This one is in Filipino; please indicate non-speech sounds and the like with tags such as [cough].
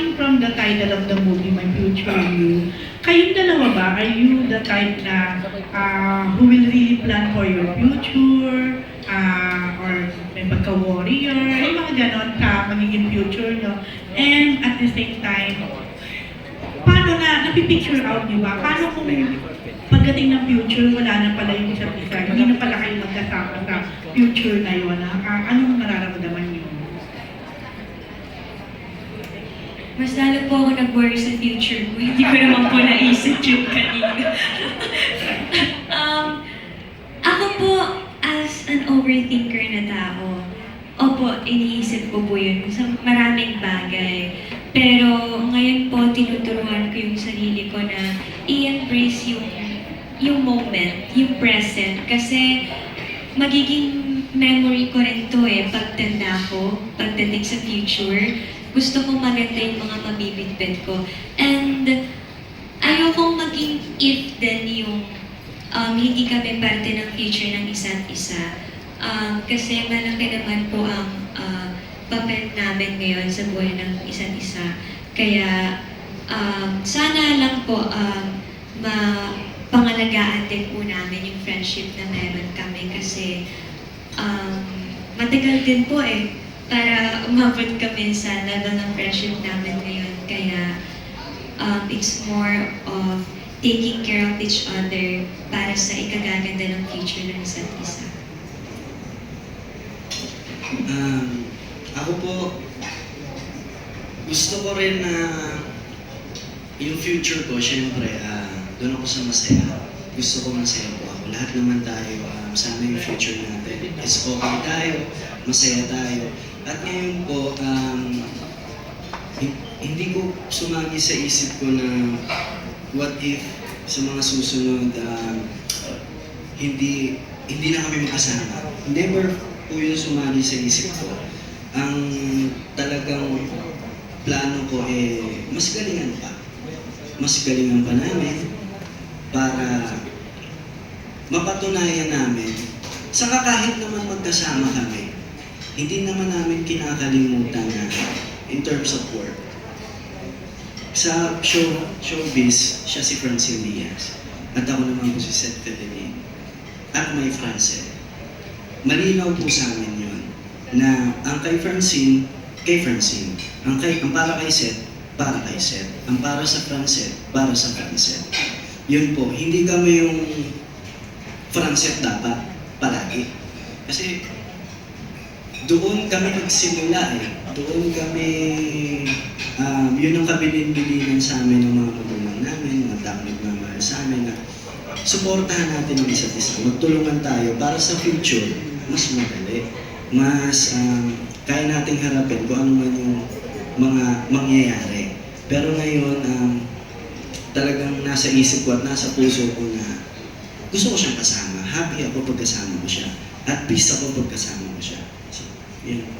coming from the title of the movie, My Future You, kayong dalawa ba, are you the type na ah, who will really plan for your future? Ah, or may pagka-warrior? Yung mga ganon ka, magiging future nyo. And at the same time, paano na, napipicture out niyo ba? Paano kung pagdating ng future, wala na pala yung isa't isa, hindi na pala kayo magkasama sa future na yun, ah, lalo po ako nag-worry sa future ko. Hindi ko naman po naisip yung kanina. [laughs] um, ako po, as an overthinker na tao, opo, iniisip ko po yun sa maraming bagay. Pero ngayon po, tinuturuan ko yung sarili ko na i-embrace yung, yung moment, yung present. Kasi magiging memory ko rin to eh, pagtanda ko, pagdating sa future. Gusto ko maganda yung mga mabibitbit ko. And ayokong maging if then yung um, hindi kami parte ng future ng isa't isa. Um, kasi malaki naman po ang uh, papel namin ngayon sa buhay ng isa't isa. Kaya um, sana lang po um, mapangalagaan din po namin yung friendship na meron kami kasi um, matagal din po eh para umabot kami sa level ng friendship namin ngayon. Kaya um, it's more of taking care of each other para sa ikagaganda ng future ng isa't isa. Um, ako po, gusto ko rin na yung future ko, syempre, ah, doon ako sa masaya. Gusto ko masaya po ako. Lahat naman tayo, um, sana yung future natin is okay tayo, masaya tayo. At ngayon po, um, hin- hindi ko sumagi sa isip ko na what if sa mga susunod um, hindi hindi na kami makasama. Never po yun sumali sa isip ko. Ang talagang plano ko eh, mas galingan pa. Mas galingan pa namin para mapatunayan namin saka kahit naman magkasama kami, hindi naman namin kinakalimutan na in terms of work. Sa show, showbiz, siya si Francine Diaz. At ako naman po si Seth Fellini. At may Francine. Malinaw po sa amin yun na ang kay Francine, kay Francine. Ang, kay, ang para kay Seth, para kay Seth. Ang para sa Francine, para sa Francine. Yun po, hindi kami yung Francine dapat palagi. Kasi doon kami nagsimula eh. Doon kami, um, yun ang kabilin-bilinan sa amin ng mga magulang namin, mga taong nagmamahal sa amin na suportahan natin yung isa't isa. Magtulungan tayo para sa future, mas madali. Mas um, kaya nating harapin kung ano man yung mga mangyayari. Pero ngayon, um, talagang nasa isip ko at nasa puso ko na gusto ko siyang kasama. Happy ako pag kasama ko siya. At peace ako pag kasama